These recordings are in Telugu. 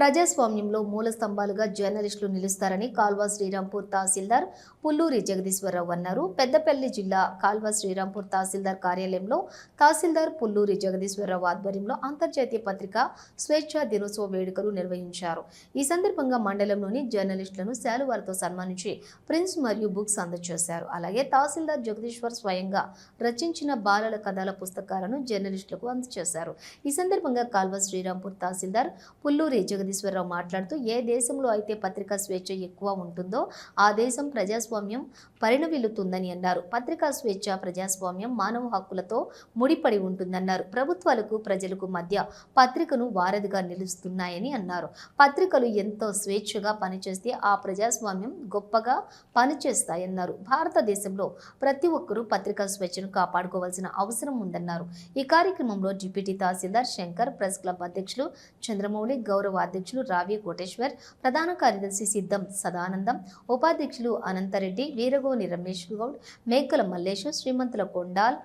ప్రజాస్వామ్యంలో మూల స్తంభాలుగా జర్నలిస్టులు నిలుస్తారని కాల్వ శ్రీరాంపూర్ తహసీల్దార్ పుల్లూరి జగదీశ్వరరావు అన్నారు. పెద్దపల్లి జిల్లా కాల్వ శ్రీరాంపూర్ తహసీల్దార్ కార్యాలయంలో తహసీల్దార్ పుల్లూరి జగదీశ్వరరావు ఆధ్వర్యంలో అంతర్జాతీయ పత్రిక స్వేచ్ఛా దినోత్సవ వేడుకలు నిర్వహించారు. ఈ సందర్భంగా మండలంలోని జర్నలిస్టులను శాలువారితో సన్మానించి ప్రిన్స్ మరియు బుక్స్ అందజేశారు. అలాగే తహసీల్దార్ జగదీశ్వర్ స్వయంగా రచించిన బాలల కథల పుస్తకాలను జర్నలిస్టులకు అందజేశారు. ఈ సందర్భంగా కాల్వ శ్రీరాంపూర్ తహసీల్దార్ పుల్లూరి జగదీశ్వరరావు మాట్లాడుతూ ఏ దేశంలో అయితే పత్రికా స్వేచ్ఛ ఎక్కువ ఉంటుందో ఆ దేశం ప్రజాస్వామ్యం పరిణమిల్లుతుందని అన్నారు. పత్రికా స్వేచ్ఛ ప్రజాస్వామ్యం మానవ హక్కులతో ముడిపడి ఉంటుందన్నారు. ప్రభుత్వాలకు ప్రజలకు మధ్య పత్రికను వారధిగా నిలుస్తున్నాయని అన్నారు. పత్రికలు ఎంతో స్వేచ్ఛగా పనిచేస్తే ఆ ప్రజాస్వామ్యం గొప్పగా పనిచేస్తాయన్నారు. భారతదేశంలో ప్రతి ఒక్కరూ పత్రికా స్వేచ్ఛను కాపాడుకోవాల్సిన అవసరం ఉందన్నారు. ఈ కార్యక్రమంలో deputy tahsildar Shankar press club అధ్యక్షులు చంద్రమౌళి గౌరవ అధ్యక్షులు రావి కోటేశ్వర్ ప్రధాన కార్యదర్శి సిద్ధం సదానందం ఉపాధ్యక్షులు అనంతరెడ్డి వీరగోని రమేష్ గౌడ్ మేకల మల్లేష్ శ్రీమంతుల కొండాల్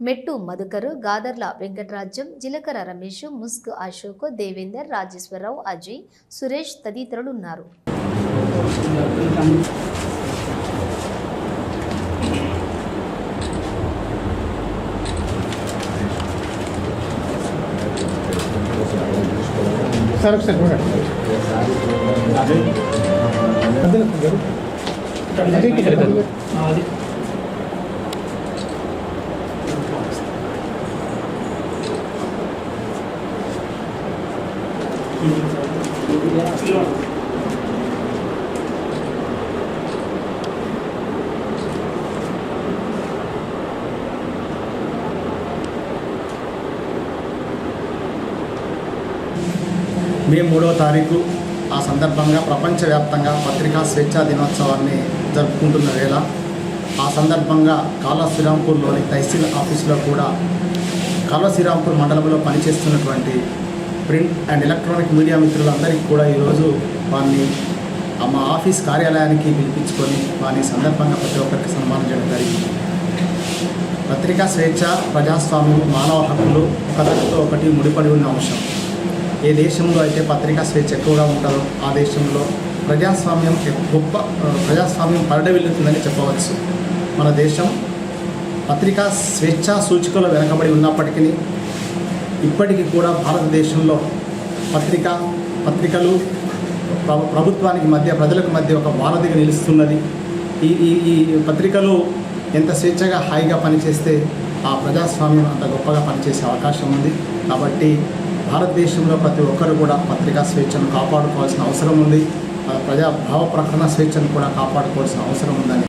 మెట్టు మధుకరు గాదర్ల వెంకటరాజ్యం జిలకర రమేష్ ముస్క్ అశోక్ దేవేందర్ రాజేశ్వరరావు అజయ్ సురేష్ తదితరులు సార్ ఒకసారి చూడండి మధ్యలో గారు మే మూడవ తారీఖు ఆ సందర్భంగా ప్రపంచవ్యాప్తంగా పత్రికా స్వేచ్ఛా దినోత్సవాన్ని జరుపుకుంటున్న వేళ ఆ సందర్భంగా కాలా శ్రీరాంపూర్లోని తహసీల్ ఆఫీసులో కూడా కాలా శ్రీరాంపూర్ మండలంలో పనిచేస్తున్నటువంటి ప్రింట్ అండ్ ఎలక్ట్రానిక్ మీడియా మిత్రులందరికీ కూడా ఈరోజు వారిని ఆ మా ఆఫీస్ కార్యాలయానికి పిలిపించుకొని వారిని సందర్భంగా ప్రతి ఒక్కరికి సన్మానం చేయడం జరిగింది. పత్రికా స్వేచ్ఛ ప్రజాస్వామ్యం మానవ హక్కులు ఒకదానితో ఒకటి ముడిపడి ఉన్న అంశం. ఏ దేశంలో అయితే పత్రికా స్వేచ్ఛ ఎక్కువగా ఉంటుందో ఆ దేశంలో ప్రజాస్వామ్యం గొప్ప ప్రజాస్వామ్యం పరడవిల్లుతుందని చెప్పవచ్చు. మన దేశం పత్రికా స్వేచ్ఛా సూచికలో వెనకబడి ఉన్నప్పటికీ ఇప్పటికీ కూడా భారతదేశంలో పత్రిక పత్రికలు ప్రభుత్వానికి మధ్య ప్రజలకు మధ్య ఒక వారధిగా నిలుస్తున్నది. ఈ ఈ ఈ పత్రికలు ఎంత స్వేచ్ఛగా హాయిగా పనిచేస్తే ఆ ప్రజాస్వామ్యం అంత గొప్పగా పనిచేసే అవకాశం ఉంది. కాబట్టి భారతదేశంలో ప్రతి ఒక్కరు కూడా పత్రికా స్వేచ్ఛను కాపాడుకోవాల్సిన అవసరం ఉంది. ప్రజా భావ ప్రకటన స్వేచ్ఛను కూడా కాపాడుకోవాల్సిన అవసరం ఉందని